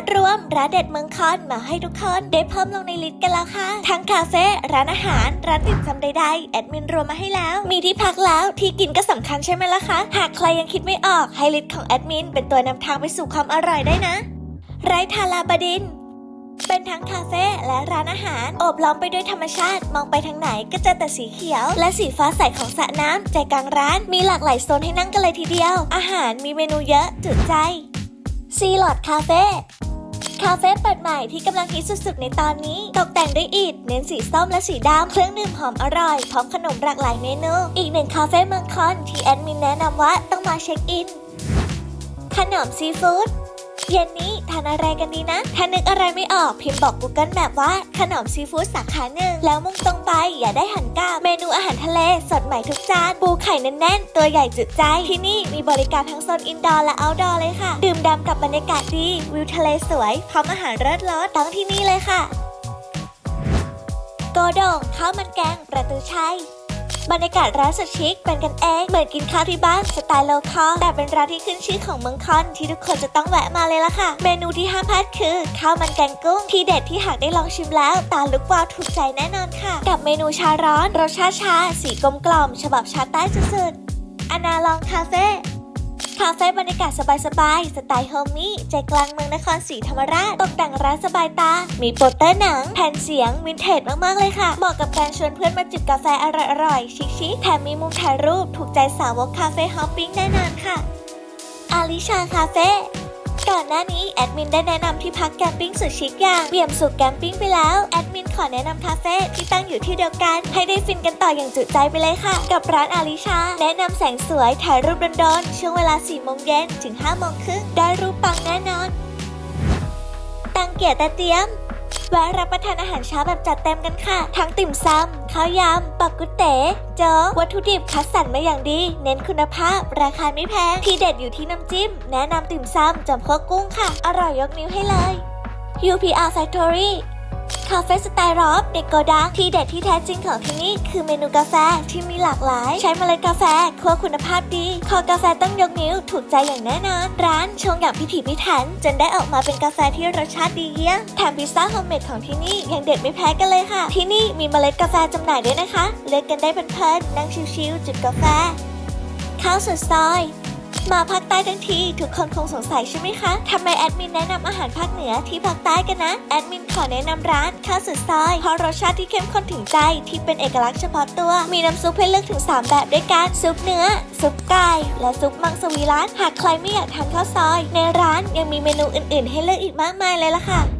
ดรวมร้านเด็ดเมืองคอนมาให้ทุกคนได้เพิ่มลงในลิสต์กันแล้วค่ะ ทั้งคาเฟ่ร้านอาหาร ร้านติ่มซำใดๆแอดมินรวมมาให้แล้ว มีที่พักแล้วที่กินก็สำคัญใช่ไหมล่ะคะหากใครยังคิดไม่ออกให้ลิสต์ของแอดมินเป็นตัวนำทางไปสู่ความอร่อยได้นะ ไรทาลาบดินเป็นทั้งคาเฟ่และร้านอาหารโอบล้อมไปด้วยธรรมชาติ มองไปทางไหนก็จอแต่สีเขียว และสีฟ้าใสของสระน้ำใจกลางร้าน มีหลากหลายโซนให้นั่งกันเลยทีเดียว อาหารมีเมนูเยอะจุดใจซีลอดคาเฟ่ คาเฟ่เปิดใหม่ที่กำลังฮิตสุดๆในตอนนี้ ตกแต่งด้วยอิฐเน้นสีส้มและสีดำเครื่องดื่มหอมอร่อย พร้อมขนมหลากหลายเมนู อีกหนึ่งคาเฟ่เมืองคอนที่แอดมินแนะนำว่าต้องมาเช็คอิน ขนมซีฟู้ดเย็นนี้านอะไรกันดีนะ ถ้านึกอะไรไม่ออกพิมพ์บอก Google แบบว่าขนมซีฟู้ดสาขาหนึ่งแล้วมุ่งตรงไปอย่าได้หันกลับเมนูอาหารทะเล สดใหม่ทุกจานปูไข่แน่นๆ ตัวใหญ่จุใจ ที่นี่มีบริการทั้งโซนอินดอร์และเอาท์ดอร์เลยค่ะ ดื่มด่ำกับบรรยากาศดีวิวทะเลสวยพร้อมอาหารเลิศรสต้องที่นี่เลยค่ะ โกโดงข้าวมันแกงประตูชัย บรรยากาศร้านสุดชิคเป็นกันเอง เหมือนกินข้าวที่บ้านสไตล์โลคอลแต่เป็นร้านที่ขึ้นชื่อของเมืองคอนที่ทุกคนจะต้องแวะมาเลยล่ะค่ะ เมนูที่ห้ามพลาดคือข้าวมันแกงกุ้งที่เด็ดที่หากได้ลองชิมแล้ว ตาลุกวาวถูกใจแน่นอนค่ะ กับเมนูชาร้อนรสชาชา สีกลมกล่อมฉบับชาใต้สุดๆอนาลองคาเฟ่ คาเฟ่บรรยากาศสบายๆสไตล์โฮมมี่ใจกลางเมืองนครศรีธรรมราช ตกแต่งร้านสบายตา มีโปสเตอร์หนัง แผ่นเสียงวินเทจมากๆเลยค่ะ เหมาะกับการชวนเพื่อนมาจิบกาแฟอร่อยๆ ชิคๆแถมมีมุมถ่ายรูปถูกใจสาวกคาเฟ่ฮอปปิ้งแน่นอนค่ะอาลิชาคาเฟ่ ก่อนหน้านี้แอดมินได้แนะนำที่พักแคมปิ้งสุดชิคอย่างเบี่ยมสุขแคมปิ้งไปแล้วแอดมินขอแนะนำคาเฟ่ที่ตั้งอยู่ที่เดียวกัน ให้ได้ฟินกันต่ออย่างจุใจไปเลยค่ะ กับร้านอาริชา แนะนำแสงสวยถ่ายรูปดนๆช่วงเวลา4โมงเย็นถึง5โมงครึ่งได้รูปปังแน่นอน ตังเกียรติเตียม แวะรับประทานอาหารเช้าแบบจัดเต็มกันค่ะ ทั้งติ่มซำข้าวยำปักกุเต๋โจ๊กวัตถุดิบคัดสรรมาอย่างดี เน้นคุณภาพ ราคาไม่แพง ที่เด็ดอยู่ที่น้ำจิ้ม แนะนำติ่มซำจำพวกกุ้งค่ะ อร่อยยกนิ้วให้เลย UPR Factory คาเฟ่สไตล์รอบเด็กโกดังที่เด็ดที่แท้จริงของที่นี่คือเมนูกาแฟที่มีหลากหลาย ใช้เมล็ดกาแฟคั่วคุณภาพดี คอกาแฟต้องยกนิ้วถูกใจอย่างแน่นอน ร้านชงอย่างพิถีพิถัน จนได้ออกมาเป็นกาแฟที่รสชาติดีเยี่ยมแถมพิซซ่าโฮมเมดของที่นี่ยังเด็ดไม่แพ้กันเลยค่ะ ที่นี่มีเมล็ดกาแฟจำหน่ายด้วยนะคะ เลือกกันได้เพลินๆนั่งชิลๆจิบกาแฟข้าวสุดซอย มาภาคใต้ทั้งทีทุกคนคงสงสัยใช่ไหมคะทำไมแอดมินแนะนำอาหารภาคเหนือที่ภาคใต้กันนะ แอดมินขอแนะนำร้านข้าวสุดซอยเพราะรสชาติที่เข้มข้นถึงใจที่เป็นเอกลักษณ์เฉพาะตัว มีน้ำซุปให้เลือกถึง 3 แบบด้วยกัน ซุปเนื้อ ซุปไก่ และซุปมังสวิรัตหากใครไม่อยากทานข้าวซอย ในร้านยังมีเมนูอื่น ๆ ให้เลือกอีกมากมายเลยล่ะค่ะ